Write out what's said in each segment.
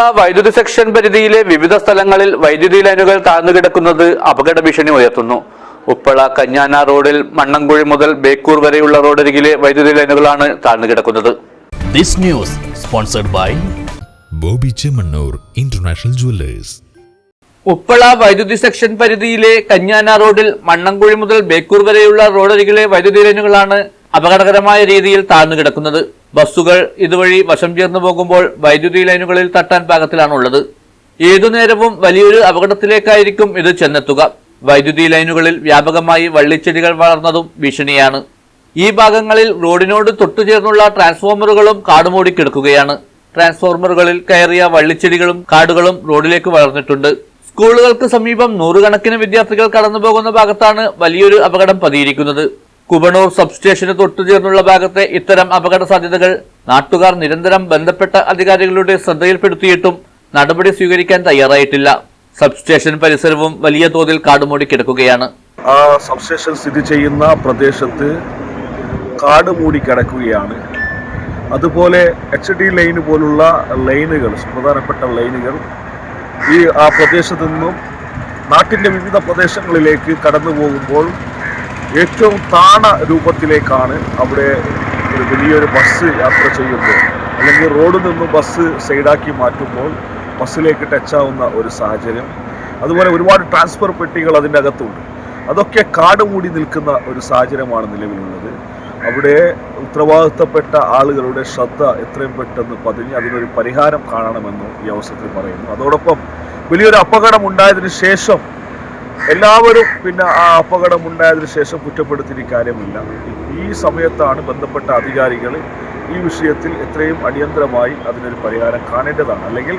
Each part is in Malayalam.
ഉപ്പള വൈദ്യുതി സെക്ഷൻ പരിധിയിലെ വിവിധ സ്ഥലങ്ങളിൽ വൈദ്യുതി ലൈനുകൾ താഴ്ന്നു കിടക്കുന്നത് അപകട ഭീഷണി ഉയർത്തുന്നു. ഉപ്പള കഞ്ഞാന റോഡിൽ മണ്ണങ്കുഴി മുതൽ ബേക്കൂർ വരെയുള്ള റോഡരികിലെ വൈദ്യുതി ലൈനുകളാണ് താഴ്ന്നു കിടക്കുന്നത്. This news sponsored by Boby Chemmanur international jewellers. Uppala വൈദ്യുതി സെക്ഷൻ പരിധിയിലെ കഞ്ഞാന റോഡിൽ മണ്ണങ്കുഴി മുതൽ ബേക്കൂർ വരെയുള്ള റോഡരികിലെ വൈദ്യുതി ലൈനുകളാണ് അപകടകരമായ രീതിയിൽ താഴ്ന്നു കിടക്കുന്നത്. ബസ്സുകൾ ഇതുവഴി വശം ചേർന്നു പോകുമ്പോൾ വൈദ്യുതി ലൈനുകളിൽ തട്ടാൻ പാകത്തിലാണുള്ളത്. ഏതു നേരവും വലിയൊരു അപകടത്തിലേക്കായിരിക്കും ഇത് ചെന്നെത്തുക. വൈദ്യുതി ലൈനുകളിൽ വ്യാപകമായി വള്ളിച്ചെടികൾ വളർന്നതും ഭീഷണിയാണ്. ഈ ഭാഗങ്ങളിൽ റോഡിനോട് തൊട്ടുചേർന്നുള്ള ട്രാൻസ്ഫോമറുകളും കാടുമൂടി കിടക്കുകയാണ്. ട്രാൻസ്ഫോർമറുകളിൽ കയറിയ വള്ളിച്ചെടികളും കാടുകളും റോഡിലേക്ക് വളർന്നിട്ടുണ്ട്. സ്കൂളുകൾക്ക് സമീപം നൂറുകണക്കിന് വിദ്യാർത്ഥികൾ കടന്നുപോകുന്ന ഭാഗത്താണ് വലിയൊരു അപകടം പതിയിരിക്കുന്നത്. കുബണൂർ സബ്സ്റ്റേഷന് തൊട്ടുചേർന്നുള്ള ഭാഗത്തെ ഇത്തരം അപകട സാധ്യതകൾ നാട്ടുകാർ നിരന്തരം ബന്ധപ്പെട്ട അധികാരികളുടെ ശ്രദ്ധയിൽപ്പെടുത്തിയിട്ടും നടപടി സ്വീകരിക്കാൻ തയ്യാറായിട്ടില്ല. സബ്സ്റ്റേഷൻ പരിസരവും വലിയ തോതിൽ കാടുമൂടി കിടക്കുകയാണ്. ആ സബ്സ്റ്റേഷൻ സ്ഥിതി ചെയ്യുന്ന പ്രദേശത്ത് കാട് മൂടി കിടക്കുകയാണ്. അതുപോലെ എച്ച് ഡി ലൈൻ പോലുള്ള ലൈനുകൾ പ്രധാനപ്പെട്ട ലൈനുകൾ ഈ ആ പ്രദേശത്തു നിന്നും നാട്ടിന്റെ വിവിധ പ്രദേശങ്ങളിലേക്ക് കടന്നു പോകുമ്പോൾ ഏറ്റവും താണ രൂപത്തിലേക്കാണ് അവിടെ ഒരു വലിയൊരു ബസ് യാത്ര ചെയ്യുമ്പോൾ അല്ലെങ്കിൽ റോഡിൽ നിന്ന് ബസ് സൈഡാക്കി മാറ്റുമ്പോൾ ബസ്സിലേക്ക് ടച്ചാവുന്ന ഒരു സാഹചര്യം. അതുപോലെ ഒരുപാട് ട്രാൻസ്ഫർ പെട്ടികൾ അതിന്റെ അകത്തുണ്ട്. അതൊക്കെ കാട് മൂടി നിൽക്കുന്ന ഒരു സാഹചര്യമാണ് നിലവിലുള്ളത്. അവിടെ ഉത്തരവാദിത്തപ്പെട്ട ആളുകളുടെ ശ്രദ്ധ എത്രയും പെട്ടെന്ന് പതിഞ്ഞ് അതിനൊരു പരിഹാരം കാണണമെന്നും ഈ അവസരത്തിൽ പറയുന്നു. അതോടൊപ്പം വലിയൊരു അപകടം ഉണ്ടായതിനു ശേഷം എല്ലാവരും പിന്നെ ആ അപകടം ഉണ്ടായതിനു ശേഷം കുറ്റപ്പെടുത്തിയ കാര്യമില്ല. ഈ സമയത്താണ് ബന്ധപ്പെട്ട അധികാരികൾ ഈ വിഷയത്തിൽ എത്രയും അടിയന്തരമായി അതിനൊരു പരിഹാരം കാണേണ്ടതാണ്. അല്ലെങ്കിൽ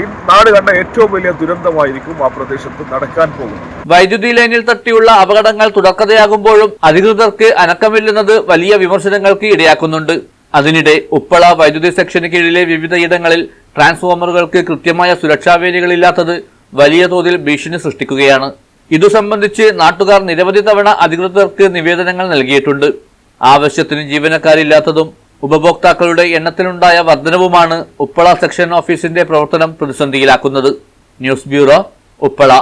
ഈ നാട് കണ്ട ഏറ്റവും വലിയ ദുരന്തമായിരിക്കും ആ പ്രദേശത്ത് നടക്കാൻ പോകുന്നത്. വൈദ്യുതി ലൈനിൽ തട്ടിയുള്ള അപകടങ്ങൾ തുടക്കതയാകുമ്പോഴും അധികൃതർക്ക് അനക്കമില്ലെന്നത് വലിയ വിമർശനങ്ങൾക്ക് ഇടയാക്കുന്നുണ്ട്. അതിനിടെ ഉപ്പള വൈദ്യുതി സെക്ഷന് കീഴിലെ വിവിധയിടങ്ങളിൽ ട്രാൻസ്ഫോമറുകൾക്ക് കൃത്യമായ സുരക്ഷാ വേലികളില്ലാത്തത് വലിയ തോതിൽ ഭീഷണി സൃഷ്ടിക്കുകയാണ്. ഇതു സംബന്ധിച്ച് നാട്ടുകാർ നിരവധി തവണ അധികൃതർക്ക് നിവേദനങ്ങൾ നൽകിയിട്ടുണ്ട്. ആവശ്യത്തിന് ജീവനക്കാരില്ലാത്തതും ഉപഭോക്താക്കളുടെ എണ്ണത്തിലുണ്ടായ വർധനവുമാണ് ഉപ്പള സെക്ഷൻ ഓഫീസിന്റെ പ്രവർത്തനം പ്രതിസന്ധിയിലാക്കുന്നത്. News bureau Uppala.